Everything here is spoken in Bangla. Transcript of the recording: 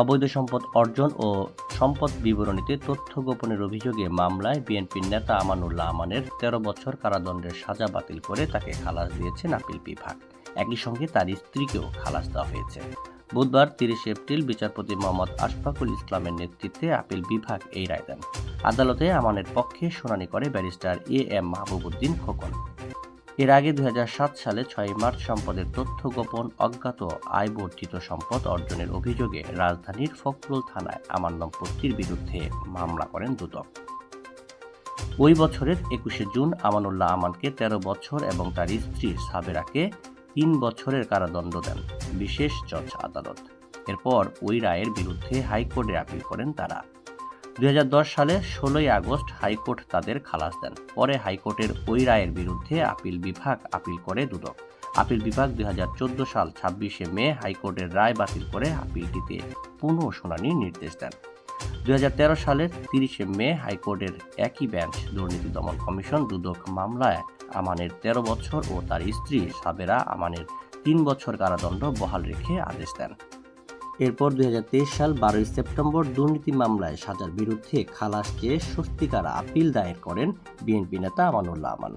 অবৈধ সম্পদ অর্জন ও সম্পদ বিবরণীতে তথ্য গোপনের অভিযোগে মামলায় বিএনপির নেতা আমানুল্লাহ আমানের তেরো বছর কারাদণ্ডের সাজা বাতিল করে তাকে খালাস দিয়েছেন আপিল বিভাগ। একই সঙ্গে তার স্ত্রীকেও খালাস দেওয়া হয়েছে। বুধবার তিরিশে এপ্রিল বিচারপতি মোহাম্মদ আশফাকুল ইসলামের নেতৃত্বে আপিল বিভাগ এই রায় দেন। আদালতে আমানের পক্ষে শুনানি করে barrister A M Mahbubuddin Khokon. এর আগে দু হাজার সাত সালে ছয় মার্চ সম্পদের তথ্য গোপন অজ্ঞাত আয় বর্ধিত সম্পদ অর্জনের অভিযোগে রাজধানীর ফখরুল থানায় আমার দম্পতির বিরুদ্ধে মামলা করেন দুদক। ওই বছরের একুশে জুন আমানুল্লাহ আমানকে তেরো বছর এবং তার স্ত্রী সাবেরাকে তিন বছরের কারাদণ্ড দেন, বিশেষ জজ আদালত। এরপর ওই রায়ের বিরুদ্ধে হাইকোর্টে আপিল করেন তারা। দুই হাজার দশ সালে ষোলোই আগস্ট হাইকোর্ট তাদের খালাস দেন। পরে হাইকোর্টের ওই রায়ের বিরুদ্ধে আপিল বিভাগ আপিল করে দুদক। আপিল বিভাগ দুই হাজার চোদ্দ সাল ছাব্বিশে মে হাইকোর্টের রায় বাতিল করে আপিলটিতে পুনঃ শুনানির নির্দেশ দেন। দুই হাজার তেরো সালের তিরিশে মে হাইকোর্টের একই বেঞ্চ দুর্নীতি দমন কমিশন দুদক মামলায় আমানের তেরো বছর ও তার স্ত্রী সাবেরা আমানের তিন বছর কারাদণ্ড বহাল রেখে আদেশ দেন। এরপর দুই হাজার তেইশ সাল বারোই সেপ্টেম্বর দুর্নীতি মামলায় সাজার বিরুদ্ধে খালাস চেয়ে স্বস্তিকার আপিল দায়ের করেন বিএনপি নেতা আমানুল্লাহ আমান।